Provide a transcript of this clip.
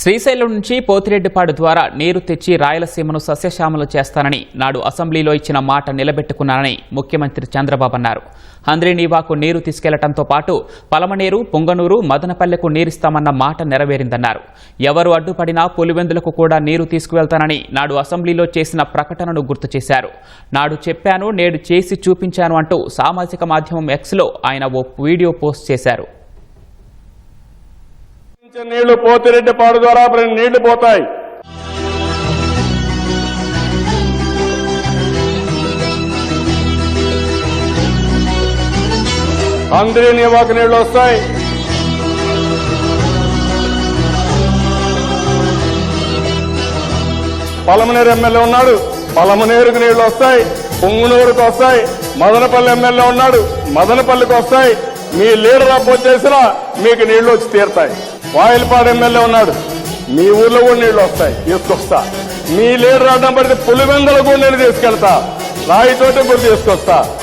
శ్రీశైలం నుంచి పోతిరెడ్డిపాడు ద్వారా నీరు తెచ్చి రాయలసీమను సస్యశ్యామలు చేస్తానని నాడు అసెంబ్లీలో ఇచ్చిన మాట నిలబెట్టుకున్నానని ముఖ్యమంత్రి చంద్రబాబు అన్నారు. హంద్రీనీవాకు నీరు తీసుకెళ్ళడంతో పాటు పలమనేరు పొంగనూరు మదనపల్లెకు నీరిస్తామన్న మాట నెరవేరిందన్నారు. ఎవరు అడ్డుపడినా పులివెందులకు కూడా నీరు తీసుకువెళ్తానని నాడు అసెంబ్లీలో చేసిన ప్రకటనను గుర్తు చేశారు. నాడు చెప్పాను నేడు చేసి చూపించాను అంటూ సామాజిక మాధ్యమం ఎక్స్లో ఆయన ఓ వీడియో పోస్ట్ చేశారు. నీళ్ళు పోతిరెడ్డి పాడు ద్వారా నీళ్ళు పోతాయి. అందరి నివాకు నీళ్ళు వస్తాయి. పలమనేరు ఎమ్మెల్యే ఉన్నాడు. పలమనేరుకు నీళ్ళు వస్తాయి. పొంగునూరుకు వస్తాయి. మదనపల్లి ఎమ్మెల్యే ఉన్నాడు. మదనపల్లికి వస్తాయి. మీ లీడర్ అపోజ్ చేసినా మీకు నీళ్ళు వచ్చి తీరుతాయి. వాయిల్పాడు ఎమ్మెల్యే ఉన్నాడు. మీ ఊర్లో కూడా నీళ్ళు వస్తాయి. తీసుకొస్తా. మీ లీడర్ అడ్డం పడితే పులివెందులకు కూడా నేను తీసుకెళ్తా. రాయి చోట కూడా తీసుకొస్తా.